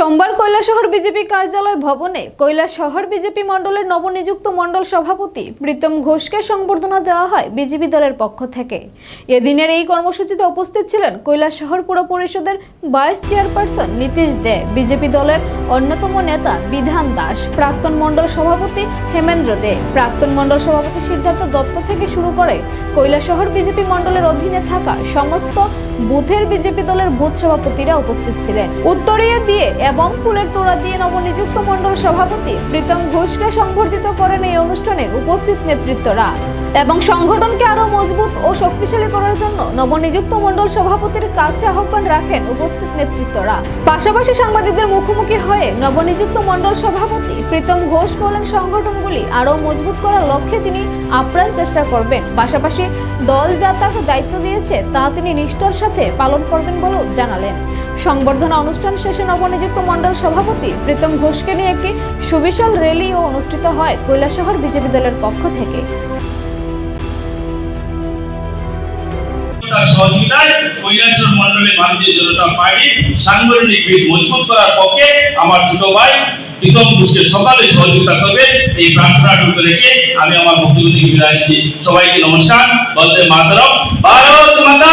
সোমবার কৈলাসহর বিজেপি কার্যালয় ভবনে কৈলাসহর বিজেপি মণ্ডলের নবনিযুক্ত মণ্ডল সভাপতি প্রীতম ঘোষকে সংবর্ধনা দেওয়া হয় বিজেপি দলের পক্ষ থেকে। এদিনের এই কর্মসূচিতে উপস্থিত ছিলেন কৈলাসহর পুর পরিষদের vice chairperson Nitish Dey, BJP দলের অন্যতম নেতা বিধান দাস, প্রাক্তন মণ্ডল সভাপতি হেমেন্দ্র দে। প্রাক্তন মণ্ডল সভাপতি সিদ্ধার্থ দত্ত থেকে শুরু করে কৈলাসহর বিজেপি মণ্ডলের অধীনে থাকা সমস্ত বুথের বিজেপি দলের বুথ সভাপতিরা উপস্থিত ছিলেন। উত্তরীয় দিয়ে এবং ফুলের তোড়া দিয়ে নবনিযুক্ত মন্ডল সভাপতি প্রীতম ঘোষকে সংবর্ধিত করেন এই অনুষ্ঠানে উপস্থিত নেতৃত্বরা। এবং সংগঠনকে আরও মজবুত ও শক্তিশালী করার জন্য নবনিযুক্ত মণ্ডল সভাপতির কাছে আহ্বান রাখেন উপস্থিত নেতৃত্বরা। পাশাপাশি সাংবাদিকদের মুখোমুখি হয়ে নবনিযুক্ত মণ্ডল সভাপতি প্রীতম ঘোষ বলেন, সংগঠনগুলি আরও মজবুত করার লক্ষ্যে তিনি আপ্রাণ চেষ্টা করবেন। পাশাপাশি দল যা তাকে দায়িত্ব দিয়েছে, তা তিনি নিষ্ঠার সাথে পালন করবেন বলেও জানালেন। সংবর্ধনা অনুষ্ঠান শেষে নবনিযুক্ত মন্ডল সভাপতি প্রীতম ঘোষকে নিয়ে একটি সুবিশাল র্যালিও অনুষ্ঠিত হয় কৈলাসহর বিজেপি দলের পক্ষ থেকে। তার সহযোগিতায় কৈলাসর মন্ডলে ভারতীয় জনতা পার্টির সাংগঠনিক ভিত মজবুত করার পক্ষে আমার ছোট ভাই প্রীতম ঘোষকে সকালে সহযোগিতা করবে। এই প্রার্থনা টুকু রেখে আমি আমার বক্তব্য থেকে বিদায় নিচ্ছি। সবাইকে নমস্কার। বলতে মাতরম। ভারত মাতা